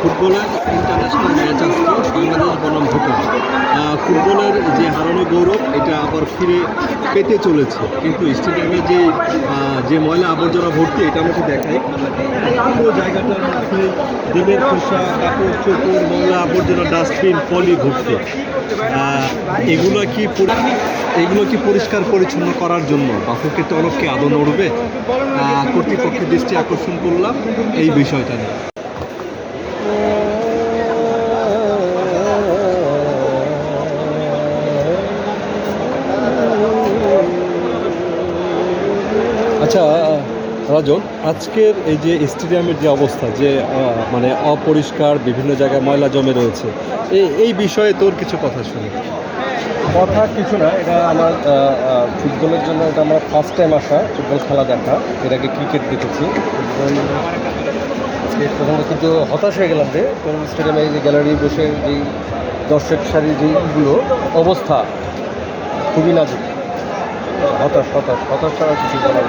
ফুটবলের international match আসছে বাংলাদেশ বনাম ভুটান ফুটবলের যে হারানো গৌরব এটা আবার ফিরে পেতে চলেছে। কিন্তু স্টেডিয়ামে যে যে ময়লা আবর্জনা ভর্তি এটা আমাকে দেখায়। পুরো জায়গাটার মধ্যে ডিমের খোসা কাপড় চোপড় ময়লা আবর্জনা ডাস্টবিন পলি আহ, এগুলো কি এগুলো কি পরিষ্কার পরিচ্ছন্ন করার জন্য? বাফুকে তরফকে আদৌ নড়বে? কর্তৃপক্ষের দৃষ্টি আকর্ষণ করলাম এই বিষয়টা নিয়ে। আচ্ছা রাজন, আজকের এই যে স্টেডিয়ামের যে অবস্থা, যে মানে অপরিষ্কার, বিভিন্ন জায়গায় ময়লা জমে রয়েছে এই এই বিষয়ে তোর কিছু কথা শুনি। কথা কিছু না, এটা আমার ফুটবলের জন্য এটা আমার ফার্স্ট টাইম আসা, ফুটবল খেলা দেখা। এর আগে ক্রিকেট দেখেছি। প্রথমত কিন্তু হতাশ হয়ে গেলাম যে কোন স্টেডিয়ামে যে গ্যালারি বসে যেই দর্শক সারি যেইগুলো অবস্থা খুবই নাজুক। হতাশ হতাশ হতাশ ছাড়া কিছু নেই